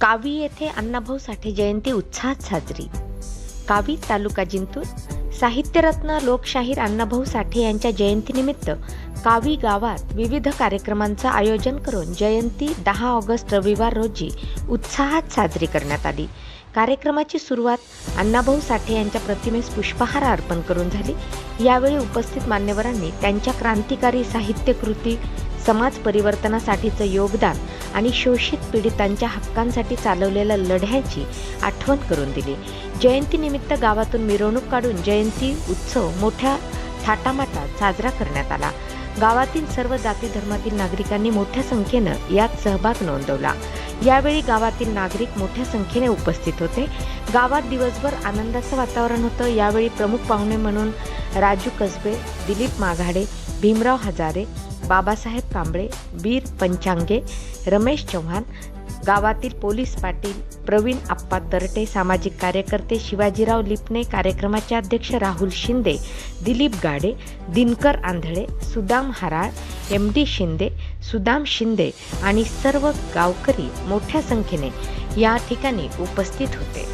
कावी येथे अण्णाभाऊ साठे जयंती उत्साहात साजरी. कावी तालुका जिंतूर. साहित्यरत्न लोकशाहीर अण्णाभाऊ साठे यांच्या जयंतीनिमित्त कावी गावात विविध कार्यक्रमांचं आयोजन करून जयंती दहा ऑगस्ट रविवार रोजी उत्साहात साजरी करण्यात आली. कार्यक्रमाची सुरुवात अण्णाभाऊ साठे यांच्या प्रतिमेस पुष्पहार अर्पण करून झाली. यावेळी उपस्थित मान्यवरांनी त्यांच्या क्रांतिकारी साहित्यकृती समाज परिवर्तनासाठीचं योगदान आणि शोषित पीडितांच्या हक्कांसाठी चालवलेल्या लढ्याची आठवण करून दिली. जयंतीनिमित्त गावातून मिरवणूक काढून जयंती उत्सव मोठ्या थाटामाटात साजरा करण्यात आला. गावातील सर्व जाती धर्मातील नागरिकांनी मोठ्या संख्येनं यात सहभाग नोंदवला. यावेळी गावातील नागरिक मोठ्या संख्येने उपस्थित होते. गावात दिवसभर आनंदाचं वातावरण होतं. यावेळी प्रमुख पाहुणे म्हणून राजू कसबे दिलीप माघाडे भीमराव हजारे बाबासाहेब कांबळे वीर पंचांगे रमेश चव्हाण गावातील पोलीस पाटील प्रवीण आप्पा तरटे सामाजिक कार्यकर्ते शिवाजीराव लिपणे कार्यक्रमाचे अध्यक्ष राहुल शिंदे दिलीप गाडे दिनकर आंधळे सुदाम हराळ एम डी शिंदे सुदाम शिंदे आणि सर्व गावकरी मोठ्या संख्येने या ठिकाणी उपस्थित होते.